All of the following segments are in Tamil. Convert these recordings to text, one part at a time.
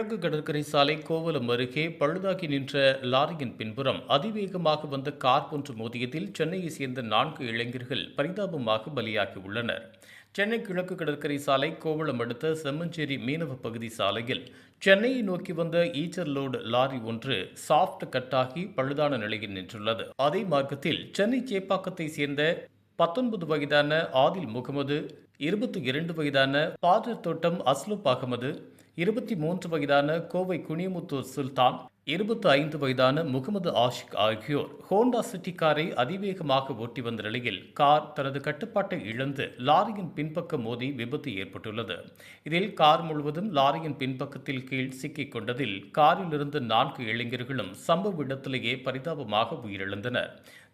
கிழக்கு கடற்கரை சாலை கோவலம் அருகே பழுதாகி நின்ற லாரியின் பின்புறம் அதிவேகமாக வந்த கார் ஒன்று மோதியதில் சென்னையை சேர்ந்த நான்கு இளைஞர்கள் பரிதாபமாக பலியாகியுள்ளனர் சென்னை கிழக்கு கடற்கரை சாலை கோவளம் அடுத்த செம்மஞ்சேரி மீனவ பகுதி சாலையில் சென்னையை நோக்கி வந்த ஈச்சர் லோடு லாரி ஒன்று சாஃப்ட் கட்டாகி பழுதான நிலையில் நின்றுள்ளது. அதே மார்க்கத்தில் சென்னை சேப்பாக்கத்தை சேர்ந்த பத்தொன்பது வயதான ஆதில் முகமது இருபத்தி இரண்டு வயதான பாதர் தோட்டம் அஸ்லுப் அகமது இருபத்தி மூன்று வயதான கோவை குனியமுத்து சுல்தான் இருபத்தி ஐந்து வயதான முகமது ஆஷிக் ஆகியோர் ஹோண்டா சிட்டி காரை அதிவேகமாக ஓட்டி வந்த நிலையில் கார் தனது கட்டுப்பாட்டை இழந்து லாரியின் பின்பக்கம் மோதி விபத்து ஏற்பட்டுள்ளது. இதில் கார் முழுவதும் லாரியின் பின்பக்கத்தில் கீழ் சிக்கிக் கொண்டதில் காரிலிருந்து நான்கு இளைஞர்களும் சம்பவ இடத்திலேயே பரிதாபமாக உயிரிழந்தனர்.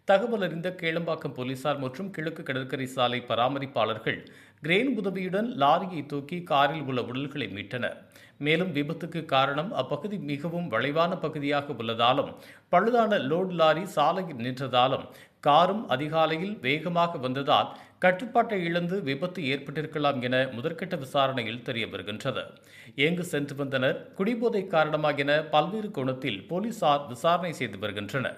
தகவல் அறிந்த கேளம்பாக்கம் போலீசார் மற்றும் கிழக்கு கடற்கரை சாலை பராமரிப்பாளர்கள் கிரேன் உதவியுடன் லாரியை தூக்கி காரில் உள்ள உடல்களை மீட்டனர். மேலும் விபத்துக்கு காரணம் அப்பகுதி மிகவும் வளைவான பகுதியாக உள்ளதாலும் பழுதான லோடு லாரி சாலையில் நின்றதாலும் காரும் அதிகாலையில் வேகமாக வந்ததால் கட்டுப்பாட்டை இழந்து விபத்து ஏற்பட்டிருக்கலாம் என முதற்கட்ட விசாரணையில் தெரிய வருகின்றது. எங்கு சென்று வந்தனர். குடிபோதை காரணமாக என பல்வேறு கோணத்தில் போலீசார் விசாரணை செய்து வருகின்றனர்.